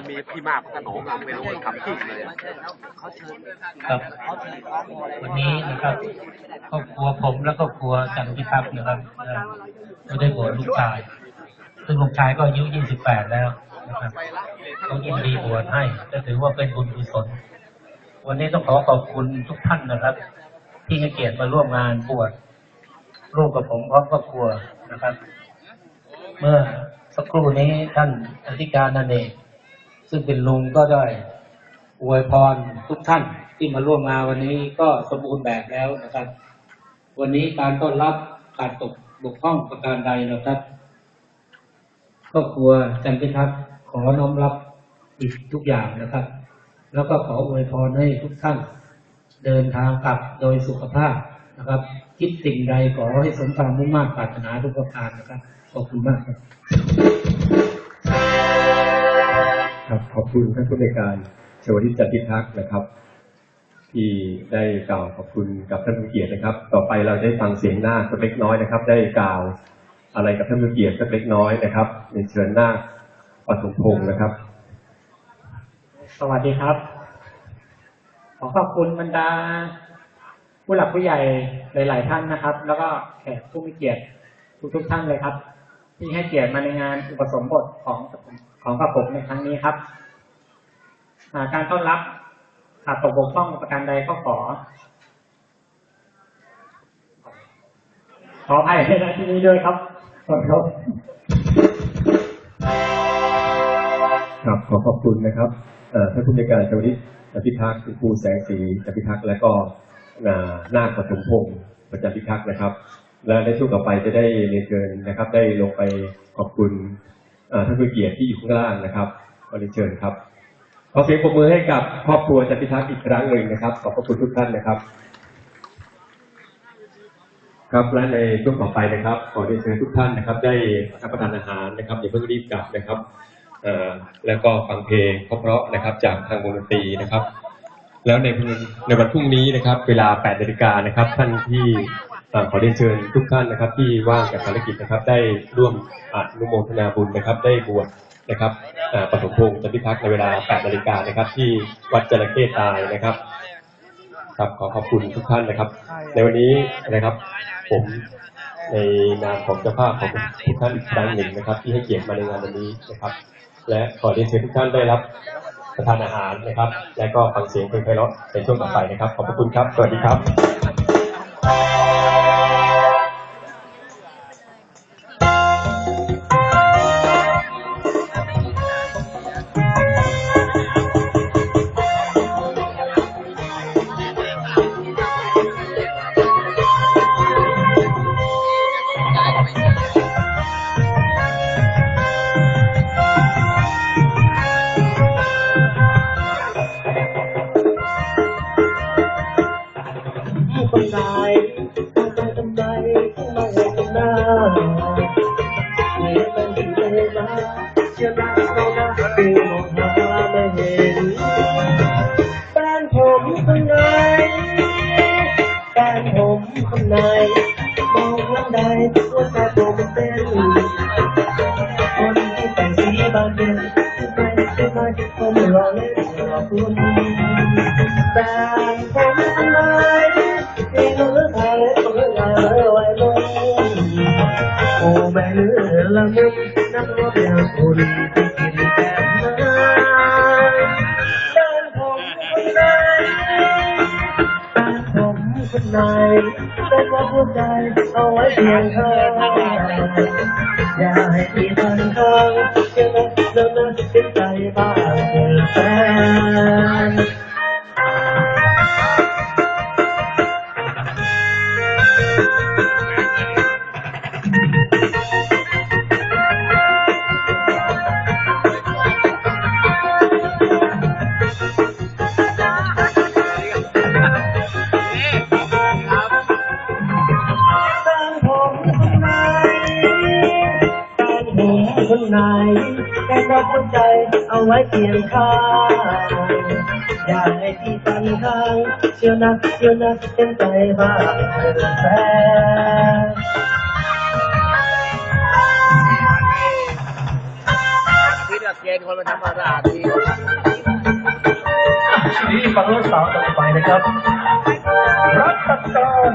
มันมีที่มาของขนมอะไม่รู้ว่าทำที่เลยอะครับวันนี้นะครับครอบครัวผมและครอบครัวจันทร์พิทักษ์นะครับเอ่อก็ได้บวชลูกชาย ซึ่งลูกชายก็อายุ 28 แล้วนะครับก็ยินดีบวชให้จะถือว่าเป็นบุญกุศล วันนี้ต้องขอขอบคุณทุกท่านนะครับ ที่ให้เกียรติมาร่วมงานบวชร่วมกับผมพร้อมครอบครัวนะครับ เมื่อสักครู่นี้ท่านอธิการนันเอง ซึ่งเป็นลุงก็ได้อวยพรทุกท่านที่มาร่วมงานวันนี้ก็สมบูรณ์แบบแล้วนะครับ วันนี้การต้อนรับการตกบกพร่องประการใดนะครับครอบครัวจันพิทักษ์ขอน้อมรับอีกทุกอย่างนะครับ แล้วก็ขออวยพรให้ทุกท่านเดินทางกลับโดยสุขภาพนะครับ คิดสิ่งใดขอให้สมความมุ่งมั่นปรารถนาทุกประการนะครับ ขอบคุณมากครับ ครับขอบคุณท่านผู้ในการชวลิตจันทิทักษ์นะครับ ที่ได้กล่าวขอบคุณกับท่านผู้เกียรตินะครับ ต่อไปเราได้ฟังเสียงหน้าสักเล็กน้อยนะครับ ได้กล่าวอะไรกับท่านผู้เกียรติสักเล็กน้อยนะครับในนเชิญหน้าปฐมพงศ์นะครับ สวัสดีครับ ขอขอบคุณบรรดา ผู้หลักผู้ใหญ่หลาย ๆ ท่านนะครับ แล้วก็แขกผู้มีเกียรติทุก ๆ ท่านเลยครับ ที่ให้เกียรติมาในงานอุปสมบทของของกระผมในครั้งนี้ครับาการต้อนรับขาดตกบกพร่องประการใดก็ขอ ขออภัยในที่นี้ด้วยครับขอโทษครับขอขอบคุณนะครับท่านผู้ในการชวลิตจันทิทักษ์คุณครูแสงสีจันทิทักษ์และก็อ่านาคปฐมพงศ์ประจันทิทักษ์นะครับ และในช่วงต่อไปจะได้เรียนเชิญนะครับ ได้ลงไปขอบคุณท่านผู้เกียรติที่อยู่ข้างล่างนะครับขอเรียนเชิญครับขอเสียงปรบมือให้กับครอบครัวจันทิทักษ์อีกครั้งหนึ่งนะครับ ขอบพระคุณทุกท่านนะครับ ครับและในช่วงต่อไปนะครับ ขอเรียนเชิญทุกท่านนะครับ ได้รับประทานอาหารนะครับอย่าเพิ่งรีบกลับนะครับเอ่อแล้วก็ฟังเพลงเพราะๆนะครับ จากทางวงดนตรีนะครับ แล้วในในวันพรุ่งนี้นะครับ เวลา8นาฬิกานะครับ ท่านที่ ขอเรียนเชิญทุกท่านนะครับ ที่ว่างจากภารกิจนะครับ ได้ร่วมอนุโมทนาบุญนะครับ ได้บวชนะครับปฐมพงศ์จันทิทักษ์ในเวลา 8 นาฬิกานะครับ ที่วัดจระเข้ตายนะครับ ครับขอขอบคุณทุกท่านนะครับ ในวันนี้นะครับ ผมในนามของเจ้าภาพของทุกท่านอีกครั้งหนึ่งนะครับ ที่ให้เกียรติมาในงานวันนี้นะครับ และขอเรียนเชิญทุกท่านได้รับประทานอาหารนะครับ และก็ฟังเสียงเพลงไพเราะในช่วงต่อไปนะครับ ขอบพระคุณครับ สวัสดีครับ ไปผมรอเล่นรอคุณแฟนผมคนไหนที่เนื้อ ทะเลเมื่อไว้ลงโอ้แม่เนื้อล คนไหนแค่รับหัวใจเอาไว้เพียงข้างอย่าให้ที่ตันข้างเชื่อนะเชื่อนะเป็นใจบ้าแฟนที่เลือกเกณฑ์คนมาทำความสะอาดทีนี่ฟังรถสาวต่อไปนะครับรักตัดตอน